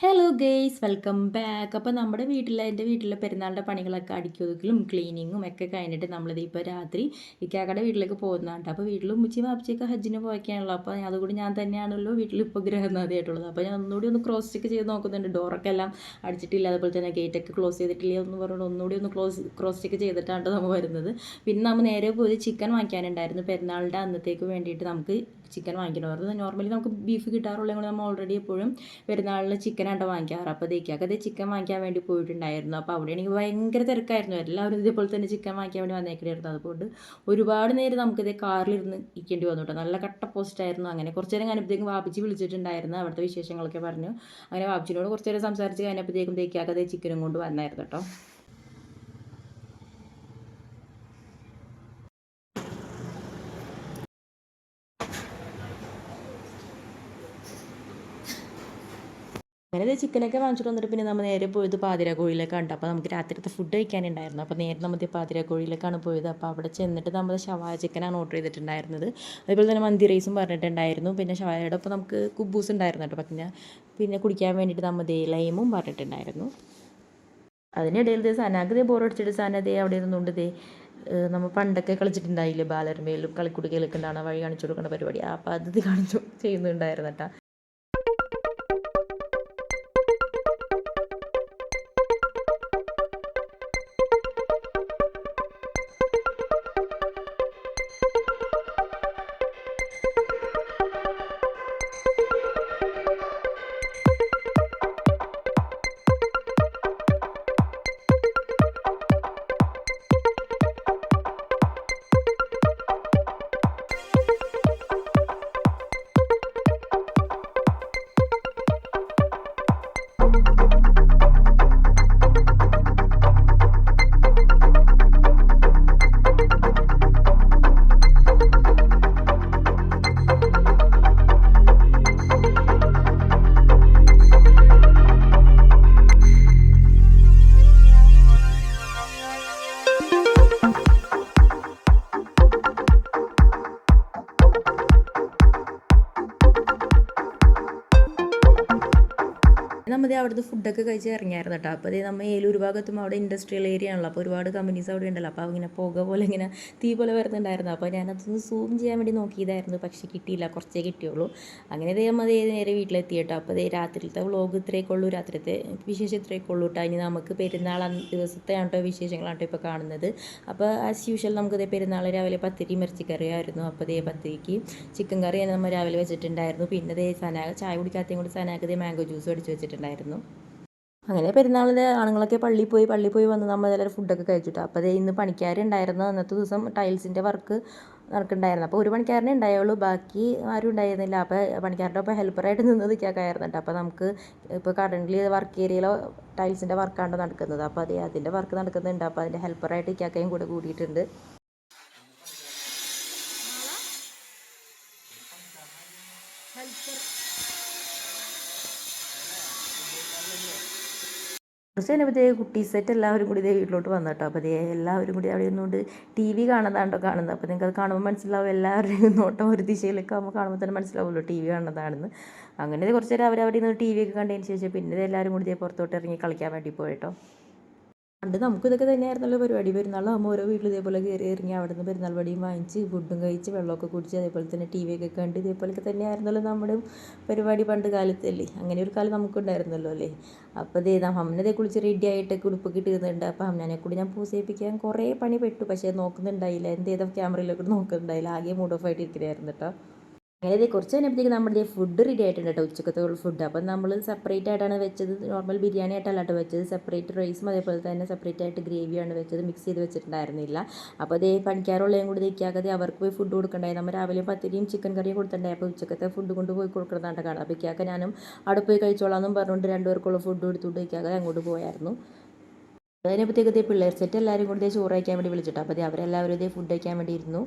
Hello guys welcome back അപ്പോൾ നമ്മുടെ വീട്ടിലെ എന്റെ വീട്ടിലെ പെരുന്നാളിന്റെ പണികളൊക്കെ അടിക്കൊതുക്കലും ക്ലീനിങ്ങും ഒക്കെ കഴിഞ്ഞിട്ട് നമ്മളിത് ഇപ്പോൾ രാത്രി ഇക്കാക്കടെ വീട്ടിലേക്ക് പോകുന്നതാണ് അപ്പോൾ വീട്ടിൽ ഉമ്മച്ചി വാപ്പച്ചിയൊക്കെ ഹജ്ജിന് പോയൊക്കെയാണല്ലോ. അപ്പോൾ അതുകൂടി ഞാൻ തന്നെയാണല്ലോ വീട്ടിൽ ഇപ്പോൾ ഗ്രഹനാഥിയായിട്ടുള്ളത് അപ്പോൾ ഞാൻ ഒന്നുകൂടി ഒന്ന് ക്രോസ് ചെക്ക് ചെയ്ത് നോക്കുന്നുണ്ട്. ഡോറൊക്കെ എല്ലാം അടിച്ചിട്ടില്ല. അതുപോലെ തന്നെ ഗേറ്റൊക്കെ ക്ലോസ് ചെയ്തിട്ടില്ല എന്ന് പറഞ്ഞുകൊണ്ട് ഒന്നുകൂടി ഒന്ന് ക്ലോസ് ക്രോസ് ചെക്ക് ചെയ്തിട്ടാണ് നമ്മൾ വരുന്നത്. പിന്നെ നമ്മൾ നേരെ പോയി ചിക്കൻ വാങ്ങിക്കാനുണ്ടായിരുന്നു പെരുന്നാളിന്റെ അന്നത്തേക്ക് വേണ്ടിയിട്ട്. നമുക്ക് ചിക്കൻ വാങ്ങിക്കണമായിരുന്നു നോർമലി നമുക്ക് ബീഫ് കിട്ടാറുള്ളതുകൊണ്ട് നമ്മൾ ഓൾറെഡി എപ്പോഴും പെരുന്നാളിന് ചിക്കനാണ് വാങ്ങിക്കാറ്. അപ്പോൾ ദേക്കാക്ക് അത് ചിക്കൻ വാങ്ങിക്കാൻ വേണ്ടി പോയിട്ടുണ്ടായിരുന്നു. അപ്പോൾ അവിടെ എനിക്ക് ഭയങ്കര തിരക്കായിരുന്നു. എല്ലാവരും ഇതേപോലെ തന്നെ ചിക്കൻ വാങ്ങിക്കാൻ വേണ്ടി വന്നേക്കണായിരുന്നു. അതുകൊണ്ട് ഒരുപാട് നേരം നമുക്കിതേ കാറിലിരുന്ന് ഇരിക്കേണ്ടി വന്നു കേട്ടോ നല്ല കട്ട പോസ്റ്റ് ആയിരുന്നു. അങ്ങനെ കുറച്ച് നേരം കഴിഞ്ഞപ്പോഴത്തേക്കും വാപ്പിച്ച് വിളിച്ചിട്ടുണ്ടായിരുന്നു. അവിടുത്തെ വിശേഷങ്ങളൊക്കെ പറഞ്ഞു. അങ്ങനെ വാപ്പിച്ചിനോട് കുറച്ച് നേരം സംസാരിച്ച് കഴിഞ്ഞപ്പോഴത്തേക്കും ദേക്കാക്ക് അതേ ചിക്കനും കൊണ്ട് വന്നായിരുന്നു കേട്ടോ അങ്ങനെ ചിക്കനൊക്കെ വാങ്ങിച്ചിട്ട് വന്നിട്ട് പിന്നെ നമ്മൾ നേരെ പോയത് പാതിര കോഴിയിലേക്കാണ് അപ്പോൾ നമുക്ക് രാത്രിത്തെ ഫുഡ് കഴിക്കാനുണ്ടായിരുന്നു. അപ്പോൾ നേരെ നമ്മൾ പാതിര കോഴിയിലേക്കാണ് പോയത്. അപ്പോൾ അവിടെ ചെന്നിട്ട് നമ്മൾ ഷവായ ചിക്കനാണ് ഓർഡർ ചെയ്തിട്ടുണ്ടായിരുന്നത്. അതുപോലെ തന്നെ മന്തി റൈസും പറഞ്ഞിട്ടുണ്ടായിരുന്നു. പിന്നെ ഷവായയുടെ ഒപ്പം നമുക്ക് കുബൂസ് ഉണ്ടായിരുന്നു കേട്ടോ പിന്നെ പിന്നെ കുടിക്കാൻ വേണ്ടിയിട്ട് നമ്മൾ ദേ ലൈമും പറഞ്ഞിട്ടുണ്ടായിരുന്നു. അതിനിടയിൽ ദേ സനാഗ് ദേ ബോറടിച്ചിട്ട് സനതേ അവിടെ ഇരുന്നുകൊണ്ട് ദേ നമ്മൾ പണ്ടൊക്കെ കളിച്ചിട്ടുണ്ടായില്ലേ ബാലരമയിലും കളിക്കുടുക്കയിലൊക്കെ ഉണ്ടാണ് വഴി കാണിച്ചു കൊടുക്കുന്ന പരിപാടി. അപ്പോൾ അത് കാണിച്ചു ചെയ്യുന്നുണ്ടായിരുന്നു കേട്ടോ നമ്മൾ അവിടുത്തെ ഫുഡൊക്കെ കഴിച്ച് ഇറങ്ങിയായിരുന്നു കേട്ടോ. അപ്പോൾ അതേ നമ്മൾ ഏലൂർ ഭാഗത്തും അവിടെ ഇൻഡസ്ട്രിയൽ ഏരിയ ആണല്ലോ. അപ്പോൾ ഒരുപാട് കമ്പനീസ് അവിടെ ഉണ്ടല്ലോ. അപ്പോൾ ഇങ്ങനെ പുക പോലെ ഇങ്ങനെ തീ പോലെ വരുന്നുണ്ടായിരുന്നു. അപ്പോൾ ഞാനതൊന്ന് സൂം ചെയ്യാൻ വേണ്ടി നോക്കിയതായിരുന്നു. പക്ഷേ കിട്ടിയില്ല. കുറച്ചേ കിട്ടിയുള്ളൂ. അങ്ങനെ ദേ നമ്മൾ നേരെ വീട്ടിലെത്തി കേട്ടോ. അപ്പോൾ ദേ രാത്രിയിലത്തെ വ്ളോഗ് ഇത്രയൊക്കെ ഉള്ളൂ. രാത്രിത്തെ വിശേഷം ഇത്രയൊക്കെ ഉള്ളൂ കേട്ടോ. ഇനി നമുക്ക് പെരുന്നാൾ ദിവസത്തെ വിശേഷങ്ങളാണ് വിശേഷങ്ങളാട്ടോ ഇപ്പോൾ കാണുന്നത്. അപ്പോൾ ആസ് യൂഷ്വൽ നമുക്ക് ദേ പെരുന്നാൾ രാവിലെ പത്തിരി ഇറച്ചിക്കറിയായിരുന്നു. അപ്പോൾ ദേ പത്തിരിക്ക് ചിക്കൻ കറി നമ്മൾ രാവിലെ വെച്ചിട്ടുണ്ടായിരുന്നു. പിന്നെ ദേ സനാ ചായ കുടിക്കാത്തയും കൂടി സനാക്ക് ദേ മാംഗോ ജ്യൂസ് അടിച്ച് വെച്ചിട്ടുണ്ടായിരുന്നു അങ്ങനെ പെരുന്നാളിന് ആണുങ്ങളൊക്കെ പള്ളിയിൽ പോയി പള്ളിയിൽ പോയി വന്ന് നമ്മൾ എല്ലാവരും ഫുഡൊക്കെ കഴിച്ചിട്ട്. അപ്പോൾ അതേ ഇന്ന് പണിക്കാരുണ്ടായിരുന്നു അന്നത്തെ ദിവസം ടൈൽസിന്റെ വർക്ക് നടക്കുന്നുണ്ടായിരുന്നു. അപ്പോൾ ഒരു പണിക്കാരനെ ഉണ്ടായുള്ളൂ. ബാക്കി ആരും ഉണ്ടായിരുന്നില്ല. അപ്പോൾ പണിക്കാരുടെ ഒപ്പം ഹെൽപ്പറായിട്ട് നിന്ന് കേൾക്കായിരുന്നു കേട്ടോ അപ്പോൾ നമുക്ക് ഇപ്പോൾ കറന്റ് വർക്ക് ഏരിയയിലോ ടൈൽസിന്റെ വർക്കാണ് നടക്കുന്നത്. അപ്പോൾ അതേ അതിന്റെ വർക്ക് നടക്കുന്നുണ്ട്. അപ്പോൾ അതിന്റെ ഹെൽപ്പറായിട്ട് ഇക്കാക്കയും കൂടെ കൂടിയിട്ടുണ്ട്. കുറച്ച് കഴിഞ്ഞപ്പോഴത്തേക്ക് കുട്ടി സെറ്റ് എല്ലാവരും കൂടി ഇതേ വീട്ടിലോട്ട് വന്നു കേട്ടോ അപ്പോൾ അതേ എല്ലാവരും കൂടി അവിടെ ഇരുന്നുകൊണ്ട് ടി വി കാണുന്നതാണ്ടോ കാണുന്നത്. അപ്പോൾ നിങ്ങൾക്ക് അത് കാണുമ്പോൾ മനസ്സിലാവും എല്ലാവരുടെയും നോട്ടം ഒരു ദിശയിലേക്ക് ആകുമ്പോൾ കാണുമ്പോൾ തന്നെ മനസ്സിലാവുമല്ലോ ടി വി കാണുന്നതാണെന്ന്. അങ്ങനെ കുറച്ച് നേരം അവർ അവിടെ നിന്ന് ടി വി ഒക്കെ കണ്ടതിന് ശേഷം പിന്നെ എല്ലാവരും കൂടി ഇതേ പുറത്തോട്ട് ഇറങ്ങി കളിക്കാൻ വേണ്ടി പോയിട്ടോ പണ്ട് നമുക്ക് ഇതൊക്കെ തന്നെയായിരുന്നല്ലോ പരിപാടി. പെരുന്നാളാകുമ്പോൾ ഓരോ വീട്ടിൽ ഇതേപോലെ കയറി ഇറങ്ങി അവിടെ നിന്ന് പെരുന്നാൾ വടിയും വാങ്ങിച്ച് ഫുഡും കഴിച്ച് വെള്ളമൊക്കെ കുടിച്ച് അതേപോലെ തന്നെ ടി വി ഒക്കെ കണ്ട് ഇതേപോലെയൊക്കെ തന്നെയായിരുന്നല്ലോ നമ്മുടെ പരിപാടി പണ്ട് കാലത്തല്ലേ അങ്ങനെ ഒരു കാലം നമുക്കുണ്ടായിരുന്നല്ലോ അല്ലേ? അപ്പോൾ ഇതേ അമ്മനതേ കുളിച്ച് റെഡി ആയിട്ട് ഉടുപ്പൊക്കെ ഇട്ടിരുന്നുണ്ട്. അപ്പോൾ അമ്മനെ കൂടി ഞാൻ പൂസയിപ്പിക്കാൻ കുറേ പണി പെട്ടു പക്ഷേ നോക്കുന്നുണ്ടായില്ല. എന്ത് ചെയ്ത ക്യാമറയിലൊക്കെ നോക്കുന്നുണ്ടായില്ല. ആകെ മൂഡ് ഓഫ് ആയിട്ട് ഇരിക്കുന്നതായിരുന്നു കേട്ടോ അങ്ങനെ ഇതേ കുറച്ച് കഴിഞ്ഞപ്പോഴത്തേക്ക് നമ്മുടെ ഫുഡ് റെഡി ആയിട്ടുണ്ട് കേട്ടോ ഉച്ചക്കത്തെ ഫുഡ് അപ്പം നമ്മൾ സെപ്പറേറ്റ് ആയിട്ടാണ് വെച്ചത്. നോർമൽ ബിരിയാണി ആയിട്ടല്ല കേട്ടോ വെച്ചത്. സെപ്പറേറ്റ് റൈസും അതേപോലെ തന്നെ സെപ്പറേറ്റ് ആയിട്ട് ഗ്രേവിയാണ് വെച്ചത്. മിക്സ് ചെയ്ത് വെച്ചിട്ടുണ്ടായിരുന്നില്ല. അപ്പോൾ അതേ പണിക്കാറുള്ളതും കൂടി ഇക്കാക്കതെ അവർക്ക് പോയി ഫുഡ് കൊടുക്കണ്ടായി. നമ്മൾ രാവിലെ പത്തിരിയും ചിക്കൻ കറിയും കൊടുത്തിട്ടുണ്ടായി. അപ്പോൾ ഉച്ചക്കത്തെ ഫുഡ് കൊണ്ട് പോയി കൊടുക്കുന്നതാണ് കാണാം. അപ്പോൾ ഇക്കാക്ക ഞാനും അവിടെ പോയി കഴിച്ചോളാം എന്നും പറഞ്ഞുകൊണ്ട് രണ്ടുപേർക്കുള്ള ഫുഡ് കൊടുത്തുകൊണ്ട് ഇക്കാക്കതെ അങ്ങോട്ട് പോയായിരുന്നു. അതിനെപ്പത്തേക്ക് ഇതേ പിള്ളേർ സെറ്റ് എല്ലാവരും കൂടി ചോറ് കഴിക്കാൻ വേണ്ടി വിളിച്ചിട്ട്. അപ്പോൾ അവരെല്ലാവരും ഇതേ ഫുഡ് കഴിക്കാൻ വേണ്ടി ഇരുന്നു.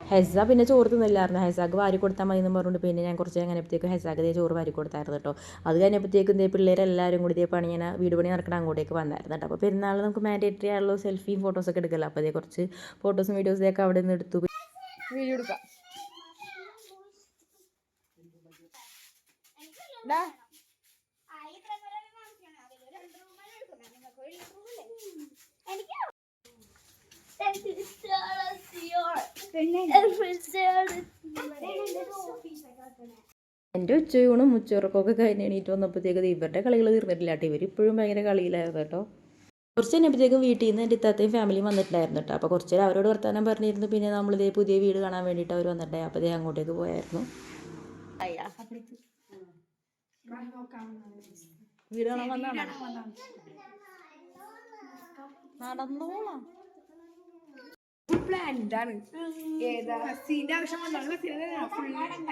ഹെസ പിന്നെ ചോറ് തിന്നില്ലായിരുന്നു. ഹെസാക്ക് വാരി കൊടുത്താൽ മതി എന്ന് പറഞ്ഞുകൊണ്ട് പിന്നെ ഞാൻ കുറച്ച് കഴിഞ്ഞപ്പോഴത്തേക്കും ഹെസാക്ക് ദേ ചോറ് വാരി കൊടുത്തായിരുന്നു കേട്ടോ. അത് കഴിഞ്ഞപ്പോഴത്തേക്കും ദേ പിള്ളേരെല്ലാവരും കൂടി ഇതേ പണി ഇങ്ങനെ വീട് പണി നടക്കണം അങ്ങോട്ടേക്ക് വന്നായിരുന്നു കേട്ടോ. അപ്പോൾ പെരുന്നാൾ നമുക്ക് മാൻഡേറ്ററി ആയുള്ള സെൽഫിയും ഫോട്ടോസൊക്കെ എടുക്കല്ലോ. അപ്പോൾ അതേ കുറച്ച് ഫോട്ടോസും വീഡിയോസും ഒക്കെ അവിടെ നിന്ന് എടുത്തു. വീഡിയോ എടുക്കാം. എന്റെ ഉച്ചയൂണും ഉച്ചയുറക്കമൊക്കെ കഴിഞ്ഞ് എണീറ്റ് വന്നപ്പോഴത്തേക്ക് ഇവരുടെ കളികൾ തീർന്നിട്ടില്ല. കേട്ടോ ഇവർ ഇപ്പോഴും ഭയങ്കര കളിയിലായിരുന്നു കേട്ടോ. കുറച്ച് കഴിഞ്ഞപ്പോഴത്തേക്കും വീട്ടിൽ നിന്ന് എന്റെ ഇത്താത്തയും ഫാമിലിയും വന്നിട്ടുണ്ടായിരുന്നു കേട്ടോ. അപ്പോൾ കുറച്ച് നേരം അവരോട് വർത്തമാനം പറഞ്ഞിരുന്നു. പിന്നെ നമ്മൾ ഇതേ പുതിയ വീട് കാണാൻ വേണ്ടിയിട്ട് അവർ വന്നിട്ടുണ്ടായി. അപ്പോൾ ഇതേ അങ്ങോട്ടേക്ക് പോയായിരുന്നു. വീട് കാണാൻ വന്നാണ് നടന്നോളാം പ്ലാൻ ഇതാണ് ഏതാ ഹസീന്റെ ആവശ്യം വന്നാണ് ഹസീനെ ഫുൾ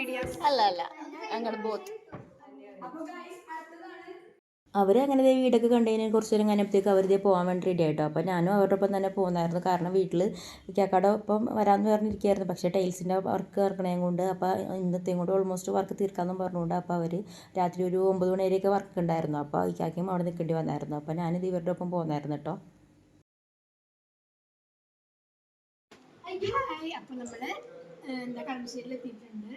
ഐഡിയാസ് അല്ല അല്ല. ഞങ്ങൾ ബോത്ത് അവർ അങ്ങനെ ദേ വീടൊക്കെ കണ്ടതിന് കുറച്ച് നേരം കഴിഞ്ഞപ്പോഴത്തേക്ക് അവർ ഇതേ പോകാൻ വേണ്ടി റെഡി ആയിട്ടോ. അപ്പോൾ ഞാനും അവരുടെ ഒപ്പം തന്നെ പോകുന്നായിരുന്നു കാരണം വീട്ടിൽ കാക്കാടെ ഒപ്പം വരാമെന്ന് പറഞ്ഞിരിക്കുകയായിരുന്നു. പക്ഷേ ടൈൽസിന്റെ വർക്ക് ഇറക്കണേം കൊണ്ട് അപ്പോൾ ഇന്നത്തെയും കൊണ്ട് ഓൾമോസ്റ്റ് വർക്ക് തീർക്കാമെന്ന് പറഞ്ഞുകൊണ്ട് അപ്പോൾ അവർ രാത്രി ഒരു ഒമ്പത് മണി വരെയൊക്കെ വർക്ക് ഉണ്ടായിരുന്നു. അപ്പോൾ ഈ കാക്കയും അവിടെ നിൽക്കേണ്ടി വന്നായിരുന്നു. അപ്പോൾ ഞാനിത് ഇവരുടെ ഒപ്പം പോകുന്നായിരുന്നു കേട്ടോ. ഹായ് അപ്പൊ നമ്മൾ എന്താ കളമശ്ശേരിയിൽ എത്തിയിട്ടുണ്ട്.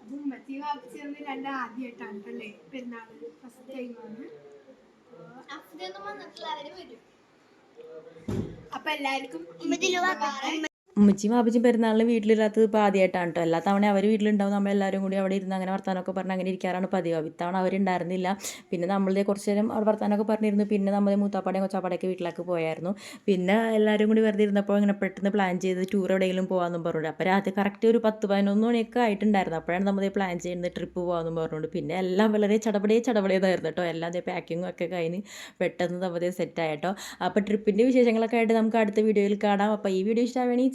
അപ്പൊ ഉമ്മത്തി വാപ്പിച്ചേർന്ന് രണ്ട് ആദ്യമായിട്ടാണ് അല്ലേ? പെരുന്നാൾ ഫസ്റ്റ് ടൈമാണ് അപ്പൊ എല്ലാവർക്കും ഉമ്മച്ചിയും ബാബുജിയും പെരുന്നാളിന് വീട്ടിലില്ലാത്തത് ഇപ്പോൾ ആദ്യമായിട്ടാണ് കേട്ടോ എല്ലാ തവണ അവർ വീട്ടിലുണ്ടാവും. നമ്മളെല്ലാവരും കൂടി അവിടെ ഇരുന്ന് അങ്ങനെ വർത്താനമൊക്കെ പറഞ്ഞ് അങ്ങനെ ഇരിക്കാറാണ് പതിവ്. ഇത്തവണ അവരുണ്ടായിരുന്നില്ല. പിന്നെ നമ്മളുടെ കുറച്ച് നേരം അവിടെ വർത്താനമൊക്കെ പറഞ്ഞിരുന്നു. പിന്നെ നമ്മൾ മൂത്താപ്പാടേയും കൊച്ചാപ്പാടേക്ക് വീട്ടിലേക്ക് പോയായിരുന്നു. പിന്നെ എല്ലാവരും കൂടി വെറുതെ ഇരുന്നപ്പോൾ ഇങ്ങനെ പെട്ടെന്ന് പ്ലാൻ ചെയ്ത് ടൂർ എവിടെയെങ്കിലും പോകാമെന്നും പറഞ്ഞു അപ്പോൾ രാത്രി കറക്റ്റ് ഒരു പത്ത് പതിനൊന്ന് മണിയൊക്കെ ആയിട്ടുണ്ടായിരുന്നു. അപ്പോഴാണ് നമ്മൾ പ്ലാൻ ചെയ്യുന്നത് ട്രിപ്പ് പോകാമെന്നും പറഞ്ഞുകൊണ്ട്. പിന്നെ എല്ലാം വളരെ ചടപടേ ചടപടേതായിരുന്നു കേട്ടോ എല്ലാം പാക്കിങ്ങും ഒക്കെ കഴിഞ്ഞ് പെട്ടെന്ന് നമ്മൾ സെറ്റായിട്ടോ അപ്പോൾ ട്രിപ്പിന്റെ വിശേഷങ്ങളൊക്കെ ആയിട്ട് നമുക്ക് അടുത്ത വീഡിയോയിൽ കാണാം. അപ്പോൾ ഈ വീഡിയോ ഇഷ്ടമാണെങ്കിൽ